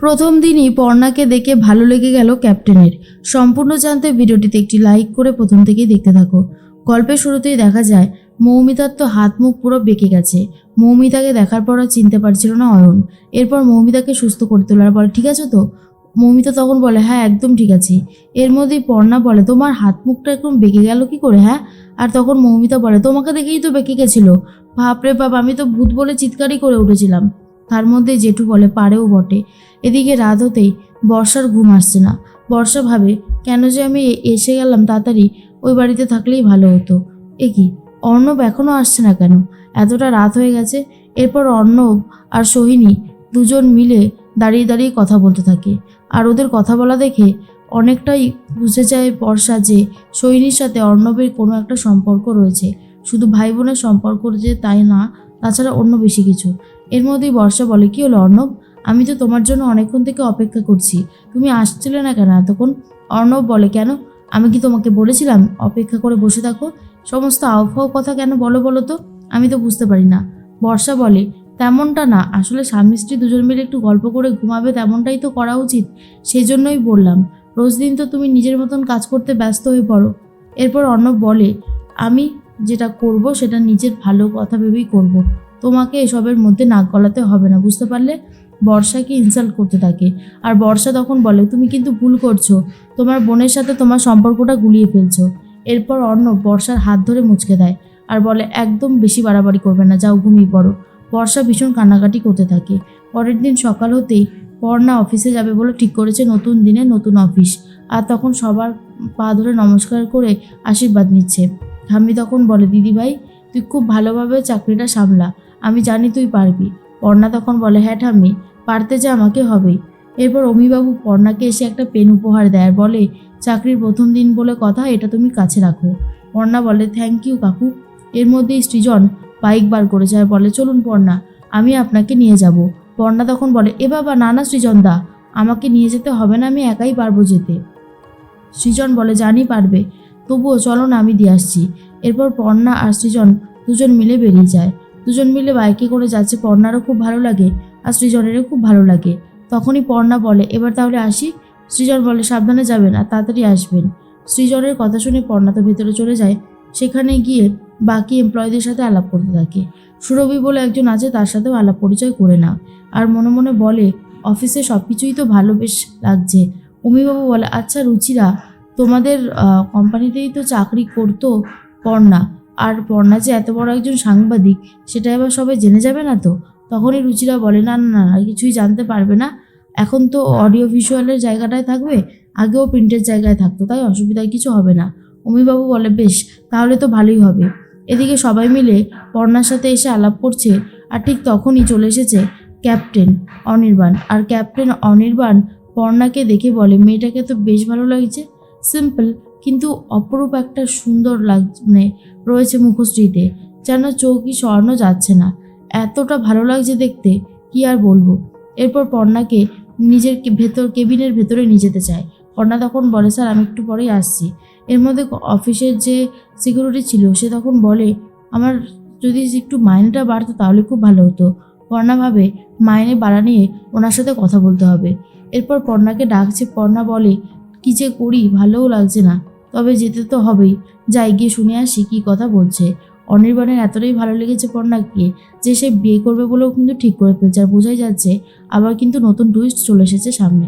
প্রথম দিনই পর্ণাকে দেখে ভালো লেগে গেল ক্যাপ্টেনের। সম্পূর্ণ জানতে ভিডিওটিতে একটি লাইক করে প্রথম থেকেই দেখতে থাকো। গল্পের শুরুতেই দেখা যায়, মৌমিতার তো হাত মুখ পুরো বেঁকে গেছে। মৌমিতাকে দেখার পর আর চিনতে পারছিল না অয়ন। এরপর মৌমিতাকে সুস্থ করে তোলার বলে ঠিক আছে তো? মৌমিতা তখন বলে হ্যাঁ একদম ঠিক আছে। এর মধ্যেই পর্ণা বলে, তোমার হাত মুখটা একদম বেঁকে গেল কি করে হ্যাঁ? আর তখন মৌমিতা বলে, তোমাকে দেখেই তো বেঁকে গেছিল। বাপরে বাপ, আমি তো ভূত বলে চিৎকারই করে উঠেছিলাম। তার মধ্যে জেঠু বলে পারেও বটে। এদিকে রাত হতেই বর্ষার ঘুম আসছে না। বর্ষা ভাবে, কেন যে আমি এসে গেলাম তাড়াতাড়ি, ওই বাড়িতে থাকলেই ভালো হতো। এ কি, অর্ণব এখনও আসছে না কেন? এতটা রাত হয়ে গেছে, এরপর অর্ণব আর সোহিনী দুজন মিলে দাঁড়িয়ে দাঁড়িয়ে কথা বলতে থাকে। আর ওদের কথা বলা দেখে অনেকটাই বুঝে যায় বর্ষা যে সোহিনীর সাথে অর্ণবের কোনো একটা সম্পর্ক রয়েছে। শুধু ভাই বোনের সম্পর্ক যে তাই না, তাছাড়া অন্য বেশি কিছু। এর মধ্যেই বর্ষা বলে, কি হলো অর্ণব? আমি তো তোমার জন্য অনেকক্ষণ থেকে অপেক্ষা করছি। তুমি আসছিলে না কেন এতক্ষণ? অর্ণব বলে, কেন? আমি কি তোমাকে বলেছিলাম অপেক্ষা করে বসে থাকো? সমস্ত আউফাও কথা কেন বলো বলো তো? আমি তো বুঝতে পারি না। বর্ষা বলে, তেমনটা না। আসলে স্বামী স্ত্রী দুজন মিলে একটু গল্প করে ঘুমাবে তেমনটাই তো করা উচিত। সেই জন্যই বললাম, রোজ দিন তো তুমি নিজের মতন কাজ করতে ব্যস্ত হয়ে পড়ো। এরপর অর্ণব বলে, আমি যেটা করব সেটা নিজের ভালো কথা ভেবেই করব। তোমাকে এসবের মধ্যে নাক গলাতে হবে না, বুঝতে পারলে? বর্ষাকে ইনসাল্ট করতে থাকে। আর বর্ষা তখন বলে, তুমি কিন্তু ভুল করছ। তোমার বোনের সাথে তোমার সম্পর্কটা গুলিয়ে ফেলছো। এরপর অর্ণব বর্ষার হাত ধরে মুচকে দেয় আর বলে, একদম বেশি বাড়াবাড়ি করবে না, যাও ঘুমিয়ে পড়ো। বর্ষা ভীষণ কান্নাকাটি করতে থাকে। পরের দিন সকাল হতেই পর্ণা অফিসে যাবে বলে ঠিক করেছে নতুন দিনে নতুন অফিস। আর তখন সবার পা ধরে নমস্কার করে আশীর্বাদ নিচ্ছে। ঠাম্মি তখন বলে দিদি ভাই তুই খুব ভালোভাবে চাকরিটা সামলা, আমি জানি তুই পারবি। পর্ণা তখন বলে হ্যাঁ ঠাম্মি, পারতে যে আমাকে হবেই। এরপর অমিবাবু পর্ণাকে এসে একটা পেন উপহার দেয় আর বলে, চাকরির প্রথম দিন বলে কথা, এটা তুমি কাছে রাখো। পর্ণা বলে, থ্যাংক ইউ কাকু। এর মধ্যেই সৃজন বাইক বার করেছে আর বলে, চলুন পর্ণা, আমি আপনাকে নিয়ে যাব। পর্ণা তখন বলে, এ বাবা, না না, সৃজন দা, আমাকে নিয়ে যেতে হবে না, আমি একাই পারব যেতে। সৃজন বলে, জানি পারবে। তবুও চলো না, আমি দিয়ে আসছি। এরপর পর্ণা আর সৃজন দুজন মিলে বেরিয়ে যায়। দুজন মিলে বাইকে করে যাচ্ছে, পর্ণারও খুব ভালো লাগে আর সৃজনেরও খুব ভালো লাগে। তখনই পর্ণা বলে, এবার তাহলে আসি? সৃজন বলে, সাবধানে যাবেন আর তাড়াতাড়ি আসবেন। সৃজনের কথা শুনে পর্ণা তো ভেতরে চলে যায়, সেখানে গিয়ে বাকি এমপ্লয়ীদের সাথে আলাপ করতে থাকে। সুরভি বলে, একজন আছে, তার সাথেও আলাপ পরিচয় করে না আর মনে মনে বলে, অফিসে সব কিছুই তো ভালো বেশ লাগছে। অমিবাবু বলে আচ্ছা রুচিরা তোমাদের কোম্পানিতেই তো চাকরি করতো পর্ণা। আর পর্ণা যে এত বড় একজন সাংবাদিক, সেটা এবার সবাই জেনে যাবে না তো? তখনই রুচিরা বলে, না না না কিছুই জানতে পারবে না। এখন তো অডিও ভিজুয়ালের জায়গাটায় থাকবে, আগেও প্রিন্টের জায়গায় থাকতো, তাই অসুবিধা কিছু হবে না। অমিবাবু বলে, বেশ, তাহলে তো ভালোই হবে। এদিকে সবাই মিলে পর্ণার সাথে এসে আলাপ করছে, আর ঠিক তখনই চলে এসেছে ক্যাপ্টেন অনির্বাণ। আর ক্যাপ্টেন অনির্বাণ পর্ণাকে দেখে বলে, মেয়েটাকে তো বেশ ভালো লাগছে। সিম্পল কিন্তু অপরূপ একটা সুন্দর লাগ মানে রয়েছে মুখশ্রীতে। যেন চৌকি সরানো যাচ্ছে না। এতটা ভালো লাগছে দেখতে, কি আর বলব? এরপর পর্ণাকে নিজের ভেতর, কেবিনের ভেতরে নিয়ে যেতে চায়। পর্ণা তখন বলে, স্যার, আমি একটু পরেই আসছি। এর মধ্যে অফিসের যে সিকিউরিটি ছিল, সে তখন বলে, আমার যদি একটু মাইনেটা বাড়তো তাহলে খুব ভালো হতো। পর্ণা ভাবে, মাইনে বাড়া নিয়ে ওনার সাথে কথা বলতে হবে। এরপর পর্ণাকে ডাকছে। পর্ণা বলে কি যে করি ভালোও লাগছে না। তবে যেতে তো হবেই। যাই, গিয়ে শুনে আসি কী কথা বলছে। অনির্বাণের এতটাই ভালো লেগেছে পর্ণাকে যে সে বিয়ে করবে বলেও কিন্তু ঠিক করে ফেলছে। আর বোঝাই যাচ্ছে, আবার কিন্তু নতুন টুইস্ট চলে এসেছে সামনে।